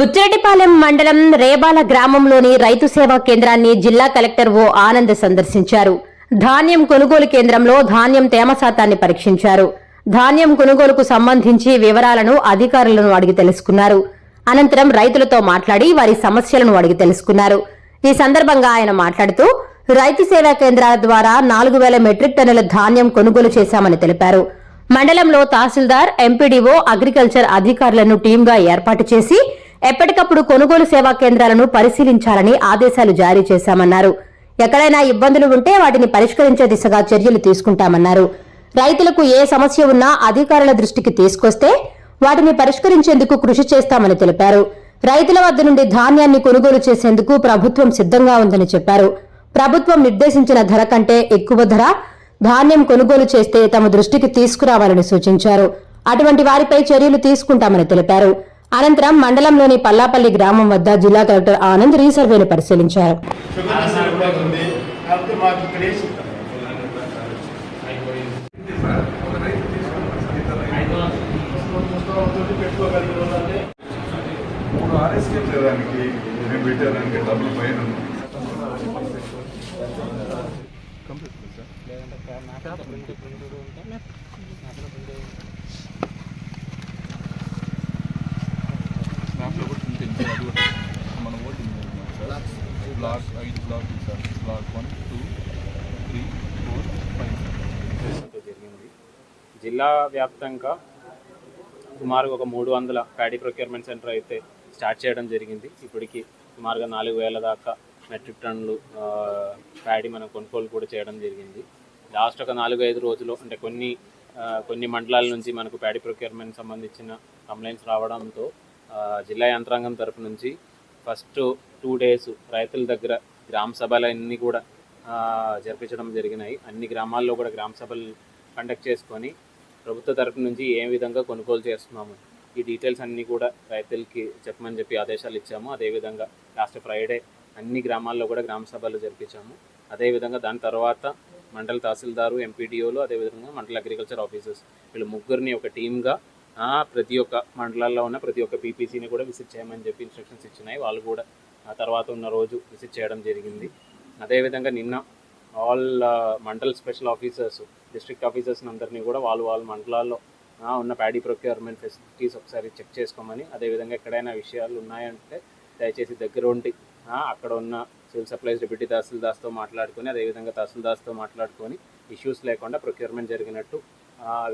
బుచ్చిరెడ్డిపాలెం మండలం రేబాల గ్రామంలోని రైతు సేవా కేంద్రాన్ని జిల్లా కలెక్టర్ ఓ ఆనంద్ సందర్శించారు. ధాన్యం కొనుగోలు కేంద్రంలో ధాన్యం తేమ శాతాన్ని పరీక్షించారు. ధాన్యం కొనుగోలుకు సంబంధించి వివరాలను అధికారులను అడిగి తెలుసుకున్నారు. అనంతరం రైతులతో మాట్లాడి వారి సమస్యలను అడిగి తెలుసుకున్నారు. ఈ సందర్భంగా ఆయన మాట్లాడుతూ రైతు సేవా కేంద్రాల ద్వారా నాలుగు వేల మెట్రిక్ టన్నుల ధాన్యం కొనుగోలు చేశామని తెలిపారు. మండలంలో తహసీల్దార్ ఎంపీడీఓ అగ్రికల్చర్ అధికారులను టీంగా ఏర్పాటు చేసి ఎప్పటికప్పుడు కొనుగోలు సేవా కేంద్రాలను పరిశీలించాలని ఆదేశాలు జారీ చేశామన్నారు. ఎక్కడైనా ఇబ్బందులు ఉంటే వాటిని పరిష్కరించే దిశగా చర్యలు తీసుకుంటామన్నారు. రైతులకు ఏ సమస్య ఉన్నా అధికారుల దృష్టికి తీసుకొస్తే వాటిని పరిష్కరించేందుకు కృషి చేస్తామని తెలిపారు. రైతుల వద్ద నుండి ధాన్యాన్ని కొనుగోలు చేసేందుకు ప్రభుత్వం సిద్ధంగా ఉందని చెప్పారు. ప్రభుత్వం నిర్దేశించిన ధర కంటే ఎక్కువ ధర ధాన్యం కొనుగోలు చేస్తే తమ దృష్టికి తీసుకురావాలని సూచించారు. అటువంటి వారిపై చర్యలు తీసుకుంటామని తెలిపారు. అనంతరం మండలంలోని పల్లాపల్లి గ్రామం వద్ద జిల్లా కలెక్టర్ ఆనంద్ రీసర్వేను పరిశీలించారు. షుగర్ సరిపోతుంది కాబట్టి స్నాప్లో కూడా ఉంటుంది అది కూడా మన ఓటింగ్ సార్ బ్లాక్ ఐదు block sir. Block one two three four five జరిగింది. జిల్లా వ్యాప్తంగా సుమారుగా ఒక మూడు వందల ప్యాడీ ప్రొక్యూర్మెంట్ సెంటర్ అయితే స్టార్ట్ చేయడం జరిగింది. ఇప్పటికి సుమారుగా నాలుగు వేల దాకా మెట్రిక్ టన్నులు ప్యాడీ మనం కొనుగోలు కూడా చేయడం జరిగింది. లాస్ట్ ఒక నాలుగు ఐదు రోజులు అంటే కొన్ని కొన్ని మండలాల నుంచి మనకు ప్యాడీ ప్రొక్యూర్మెంట్ సంబంధించిన కంప్లైంట్స్ రావడంతో జిల్లా యంత్రాంగం తరపు నుంచి ఫస్ట్ టూ డేస్ రైతుల దగ్గర గ్రామ సభలన్నీ కూడా జరిపించడం జరిగినాయి. అన్ని గ్రామాల్లో కూడా గ్రామ సభలు కండక్ట్ చేసుకొని ప్రభుత్వ తరపు నుంచి ఏ విధంగా కొనుగోలు చేస్తున్నాము ఈ డీటెయిల్స్ అన్నీ కూడా రైతులకి చెప్పమని చెప్పి ఆదేశాలు ఇచ్చాము. అదేవిధంగా లాస్ట్ ఫ్రైడే అన్ని గ్రామాల్లో కూడా గ్రామ సభలు జరిపించాము. అదేవిధంగా దాని తర్వాత మండల తహసీల్దారు ఎంపీడీఓలు అదేవిధంగా మండల అగ్రికల్చర్ ఆఫీసర్స్ వీళ్ళు ముగ్గురిని ఒక టీమ్గా ప్రతి ఒక్క మండలాల్లో ఉన్న ప్రతి ఒక్క పీపీసీని కూడా విజిట్ చేయమని చెప్పి ఇన్స్ట్రక్షన్స్ ఇచ్చినాయి. వాళ్ళు కూడా ఆ తర్వాత ఉన్న రోజు విజిట్ చేయడం జరిగింది. అదేవిధంగా నిన్న all mandal special officers district officers అందరినీ కూడా వాళ్ళు వాళ్ళ మండలాల్లో ఉన్న ప్యాడీ ప్రొక్యూర్మెంట్ ఫెసిలిటీస్ ఒకసారి చెక్ చేసుకోమని అదేవిధంగా ఎక్కడైనా విషయాలు ఉన్నాయంటే దయచేసి దగ్గర ఉండి అక్కడ ఉన్న సివిల్ సప్లైస్ డిప్యూటీ తహసీల్దార్స్తో మాట్లాడుకొని అదేవిధంగా తహసీల్దార్స్తో మాట్లాడుకొని ఇష్యూస్ లేకుండా ప్రొక్యూర్మెంట్ జరిగినట్టు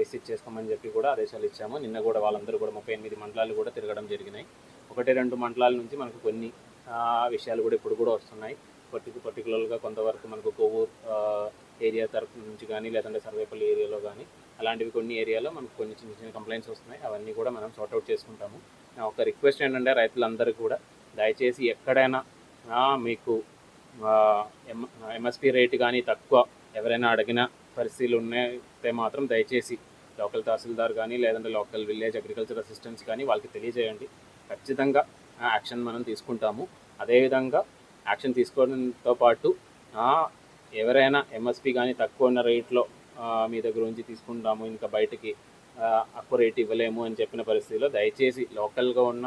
విజిట్ చేసుకోమని చెప్పి కూడా ఆదేశాలు ఇచ్చాము. నిన్న కూడా వాళ్ళందరూ కూడా ముప్పై ఎనిమిది మండలాలు కూడా తిరగడం జరిగినాయి. ఒకటి రెండు మండలాల నుంచి మనకు కొన్ని విషయాలు కూడా ఇప్పుడు కూడా వస్తున్నాయి. పర్టికు పర్టికులర్గా కొంతవరకు మనకు కొవ్వూరు ఏరియా తరపు నుంచి కానీ లేదంటే సర్వేపల్లి ఏరియాలో కానీ అలాంటివి కొన్ని ఏరియాలో మనకు కొన్ని చిన్న చిన్న కంప్లైంట్స్ వస్తున్నాయి. అవన్నీ కూడా మనం సార్ట్అవుట్ చేసుకుంటాము. ఒక రిక్వెస్ట్ ఏంటంటే రైతులందరూ కూడా దయచేసి ఎక్కడైనా మీకు మీకు ఎంఎస్పి రేట్ కానీ తక్కువ ఎవరైనా అడిగినా పరిస్థితులు ఉన్నాయితే మాత్రం దయచేసి లోకల్ తహసీల్దార్ కానీ లేదంటే లోకల్ విలేజ్ అగ్రికల్చర్ అసిస్టెంట్స్ కానీ వాళ్ళకి తెలియజేయండి. ఖచ్చితంగా యాక్షన్ మనం తీసుకుంటాము. అదేవిధంగా యాక్షన్ తీసుకోవడంతో పాటు ఎవరైనా ఎంఎస్పి కానీ తక్కువ ఉన్న రేట్లో మీ దగ్గర నుంచి తీసుకుంటాము ఇంకా బయటికి ఆ, రేట్ ఇవ్వలేము అని చెప్పిన పరిస్థితిలో దయచేసి లోకల్గా ఉన్న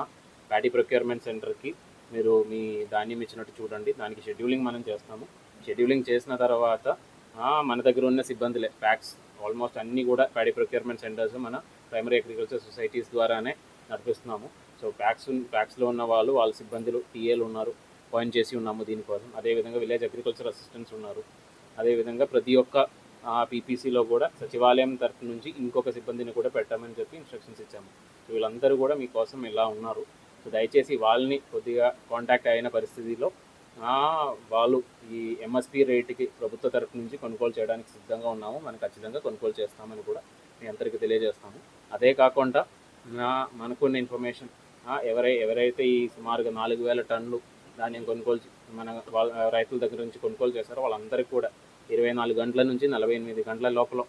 ప్యాడీ ప్రొక్యూర్మెంట్ సెంటర్కి మీరు మీ ధాన్యం ఇచ్చినట్టు చూడండి. దానికి షెడ్యూలింగ్ మనం చేస్తాము. షెడ్యూలింగ్ చేసిన తర్వాత మన దగ్గర ఉన్న సిబ్బందులే. ప్యాక్స్ ఆల్మోస్ట్ అన్నీ కూడా ప్యాడీ ప్రొక్యూర్మెంట్ సెంటర్స్ మన ప్రైమరీ అగ్రికల్చర్ సొసైటీస్ ద్వారానే నడిపిస్తున్నాము. సో ప్యాక్స్ ప్యాక్స్లో ఉన్న వాళ్ళు వాళ్ళ సిబ్బందులు టీఏలు ఉన్నారు పాయింట్ చేసి ఉన్నాము దీనికోసం. అదేవిధంగా విలేజ్ అగ్రికల్చర్ అసిస్టెంట్స్ ఉన్నారు. అదేవిధంగా ప్రతి ఒక్క పీపీసీలో కూడా సచివాలయం తరఫు నుంచి ఇంకొక సిబ్బందిని కూడా పెట్టామని చెప్పి ఇన్స్ట్రక్షన్స్ ఇచ్చాము. సో వీళ్ళందరూ కూడా మీకోసం ఇలా ఉన్నారు. సో దయచేసి వాళ్ళని కొద్దిగా కాంటాక్ట్ అయిన పరిస్థితిలో వాళ్ళు ఈ ఎంఎస్పి రేటుకి ప్రభుత్వ తరఫు నుంచి కొనుగోలు చేయడానికి సిద్ధంగా ఉన్నాము. మనం ఖచ్చితంగా కొనుగోలు చేస్తామని కూడా మీ అందరికీ తెలియజేస్తాము. అదే కాకుండా మనకున్న ఇన్ఫర్మేషన్ ఎవరై ఎవరైతే ఈ సుమారుగా నాలుగు వేల టన్నులు ధాన్యం కొనుగోలు మన వాళ్ళ రైతుల దగ్గర నుంచి కొనుగోలు చేస్తారో వాళ్ళందరికీ కూడా ఇరవై నాలుగు గంటల నుంచి నలభై ఎనిమిది గంటల లోపల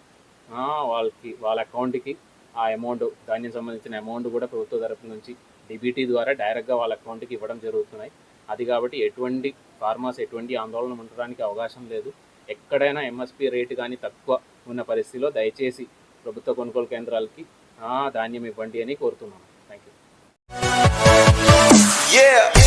వాళ్ళకి వాళ్ళ అకౌంట్కి ఆ అమౌంట్ ధాన్యం సంబంధించిన అమౌంట్ కూడా ప్రభుత్వ తరపు నుంచి డిబిటీ ద్వారా డైరెక్ట్గా వాళ్ళ అకౌంట్కి ఇవ్వడం జరుగుతున్నాయి. అది కాబట్టి ఎటువంటి ఫార్మర్స్ ఎటువంటి ఆందోళన ఉండడానికి అవకాశం లేదు. ఎక్కడైనా ఎంఎస్పి రేటు కానీ తక్కువ ఉన్న పరిస్థితిలో దయచేసి ప్రభుత్వ కొనుగోలు కేంద్రాలకి ఆ, ధాన్యం ఇవ్వండి అని కోరుతున్నాను. Thank you